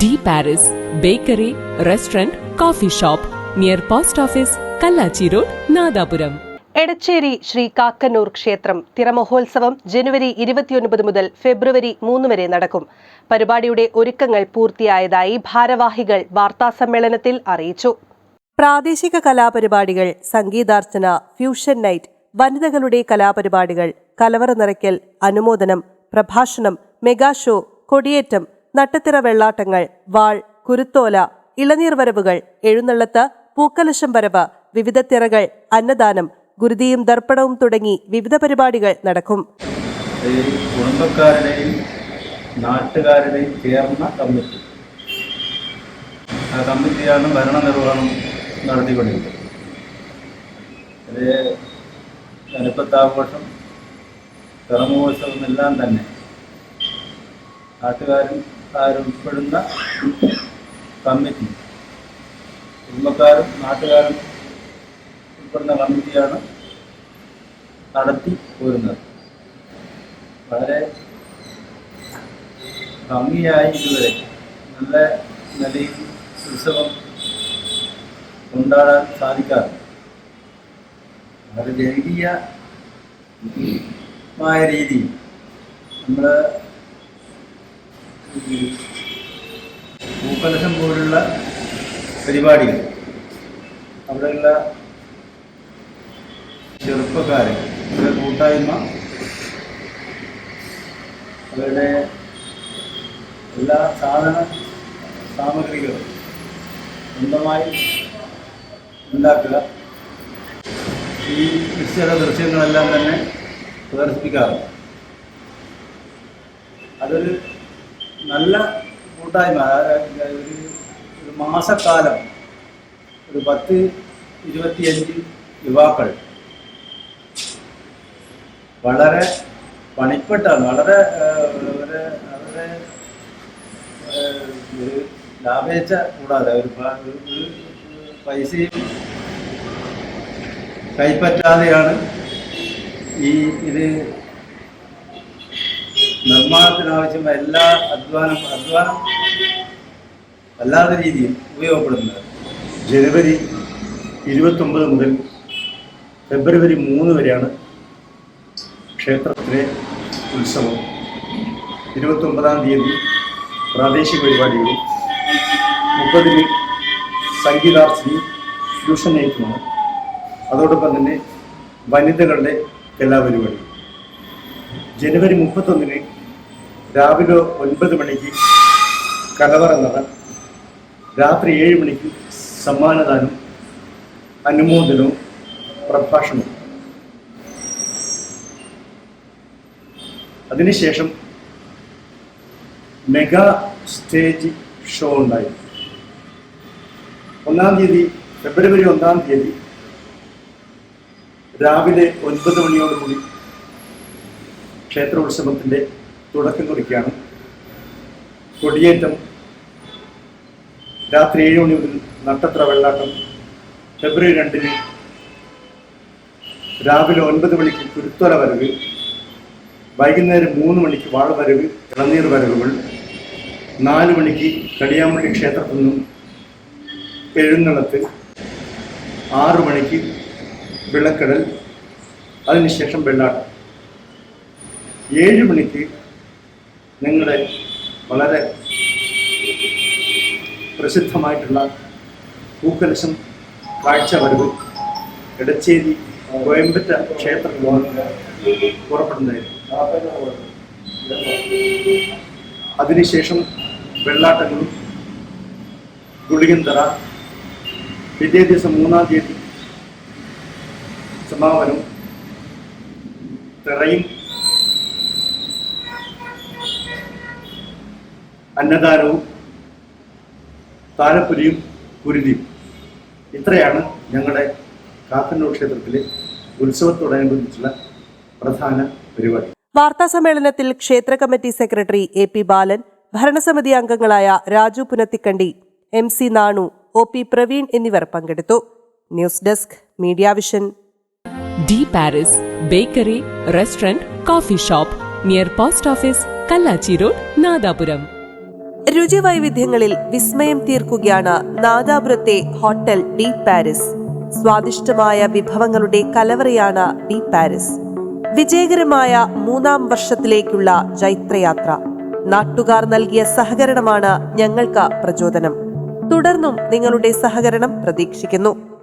De Paris bakery restaurant coffee shop near post office Kallachi road Nadapuram. Edacheri Shri Kakkannur ക്ഷേത്രം തിരമഹോത്സവം ജനുവരി ഇരുപത്തിയൊൻപത് മുതൽ ഫെബ്രുവരി മൂന്ന് വരെ നടക്കും. പരിപാടിയുടെ ഒരുക്കങ്ങൾ പൂർത്തിയായതായി ഭാരവാഹികൾ വാർത്താസമ്മേളനത്തിൽ അറിയിച്ചു. പ്രാദേശിക കലാപരിപാടികൾ സംഗീതാർച്ചന ഫ്യൂഷൻ നൈറ്റ് വനിതകളുടെ കലാപരിപാടികൾ കലവറ നിറയ്ക്കൽ അനുമോദനം പ്രഭാഷണം മെഗാ ഷോ കൊടിയേറ്റം നട്ടത്തിറ വെള്ളാട്ടങ്ങൾ വാൾ കുരുത്തോല ഇളനീർ വരവുകൾ എഴുന്നള്ളത്ത് പൂക്കലശം വരവ് വിവിധ തിറകൾ അന്നദാനം ഗുരുതിയും ദർപ്പണവും തുടങ്ങി വിവിധ പരിപാടികൾ നടക്കും. കുടുംബക്കാരുടെയും നാട്ടുകാരുടെയും ചേർന്ന കമ്മിറ്റി. ആ കമ്മിറ്റിയാണ് ഭരണനിർവഹണം നടത്തിക്കൊണ്ടിരിക്കുന്നത്. ഇത് കനപ്പത്താഘോഷം കർമ്മോത്സവം എല്ലാം തന്നെ നാട്ടുകാരും ആരും ഉൾപ്പെടുന്ന കമ്മിറ്റി. കുടുംബക്കാരും നാട്ടുകാരും ഉൾപ്പെടുന്ന കമ്മിറ്റിയാണ് നടത്തി പോരുന്നത്. വളരെ ഭംഗിയായി ഇതുവരെ നല്ല നിലയിൽ ഉത്സവം കൊണ്ടാടാൻ സാധിക്കാറുണ്ട്. വളരെ ജനകീയമായ രീതിയിൽ നമ്മൾ ഈ പോലുള്ള പരിപാടികൾ അവിടെയുള്ള ചെറുപ്പക്കാരെ അവരുടെ കൂട്ടായ്മ അവരുടെ എല്ലാ സാധന സാമഗ്രികളും സ്വന്തമായി ഉണ്ടാക്കുക. ഈ നിശ്ചല ദൃശ്യങ്ങളെല്ലാം തന്നെ പ്രദർശിപ്പിക്കാറുണ്ട്. അതൊരു നല്ല കൂട്ടായ്മ ഒരു മാസക്കാലം ഒരു പത്ത് ഇരുപത്തിയഞ്ച് യുവാക്കൾ വളരെ പണിപ്പെട്ടാണ് വളരെ വളരെ വളരെ ലാഭേച്ഛ കൂടാതെ ഒരു പൈസയും കൈപ്പറ്റാതെയാണ് ഈ ഇത് നിർമ്മാണത്തിനാവശ്യമായ എല്ലാ അധ്വാനം അധ്വാനം വല്ലാത്ത രീതിയിൽ ഉപയോഗപ്പെടുന്നത് ജനുവരി ഇരുപത്തൊമ്പത് മുതൽ ഫെബ്രുവരി മൂന്ന് വരെയാണ് ക്ഷേത്രത്തിലെ ഉത്സവം. ഇരുപത്തൊമ്പതാം തീയതി പ്രാദേശിക പരിപാടികളും മുപ്പതിന് സംഗീതാർച്ചനയും ഫ്യൂഷൻ നൈറ്റുമാണ്. അതോടൊപ്പം തന്നെ വനിതകളുടെ കലാപരിപാടി ജനുവരി മുപ്പത്തൊന്നിന് രാവിലെ ഒൻപത് മണിക്ക് കലവറങ്ങറ രാത്രി ഏഴ് മണിക്ക് സമ്മാനദാനം അനുമോദനവും പ്രഭാഷണവും. അതിനുശേഷം മെഗാ സ്റ്റേജ് ഷോ ഉണ്ടായി. ഒന്നാം തീയതി ഫെബ്രുവരി ഒന്നാം തീയതി രാവിലെ ഒൻപത് മണിയോടുകൂടി ക്ഷേത്രോത്സവത്തിന്റെ തുടക്കം കുറിക്കുകയാണ്. കൊടിയേറ്റം രാത്രി ഏഴ് മണി മുതൽ നട്ടത്ര വെള്ളാട്ടം ഫെബ്രുവരി രണ്ടിന് രാവിലെ ഒൻപത് മണിക്ക് കുരുത്തോല വരവ് വൈകുന്നേരം മൂന്ന് മണിക്ക് വാഴവരവ് ഇളനീർ വരവുകൾ നാല് മണിക്ക് കടിയാമ്പള്ളി ക്ഷേത്രത്തിൽ നിന്നും എഴുന്നള്ളത്ത് ആറു മണിക്ക് വിളക്കടൽ അതിനുശേഷം വെള്ളാട്ടം. ഏഴ് മണിക്ക് നിങ്ങളുടെ വളരെ പ്രസിദ്ധമായിട്ടുള്ള പൂക്കലശം കാഴ്ച വരവ് എടച്ചേരി കോയമ്പറ്റ ക്ഷേത്ര പുറപ്പെടുന്നതായിരുന്നു. അതിനുശേഷം വെള്ളാട്ടങ്ങളും ഗുളികന്തറ പിറ്റേ ദിവസം മൂന്നാം തീയതി സമാപനം തിറയും അന്നദാനവും താലപ്പൊലിയും കുരുതിയും. ഇത്രയാണ് ഞങ്ങളുടെ കാത്തന്നൂർ ക്ഷേത്രത്തിലെ ഉത്സവത്തോടനുബന്ധിച്ചുള്ള പ്രധാന പരിപാടി. വാർത്താ സമ്മേളനത്തിൽ ക്ഷേത്ര committee secretary A P Balan ഭരണസമിതി അംഗങ്ങളായ Raju Punathikandi M C Nanu O P Praveen എന്നിവർ പങ്കെടുത്തു. News desk media vision. De Paris bakery restaurant coffee shop near post office Kallachi road Nadapuram. രുചിവൈവിധ്യങ്ങളിൽ വിസ്മയം തീർക്കുകയാണ് നാദാപുരത്തെ ഹോട്ടൽ ഡി പാരിസ്. സ്വാദിഷ്ടമായ വിഭവങ്ങളുടെ കലവറയാണ് D Paris. വിജയകരമായ മൂന്നാം വർഷത്തിലേക്കുള്ള ജൈത്രയാത്ര. നാട്ടുകാർ നൽകിയ സഹകരണമാണ് ഞങ്ങൾക്ക് പ്രചോദനം. തുടർന്നും നിങ്ങളുടെ സഹകരണം പ്രതീക്ഷിക്കുന്നു.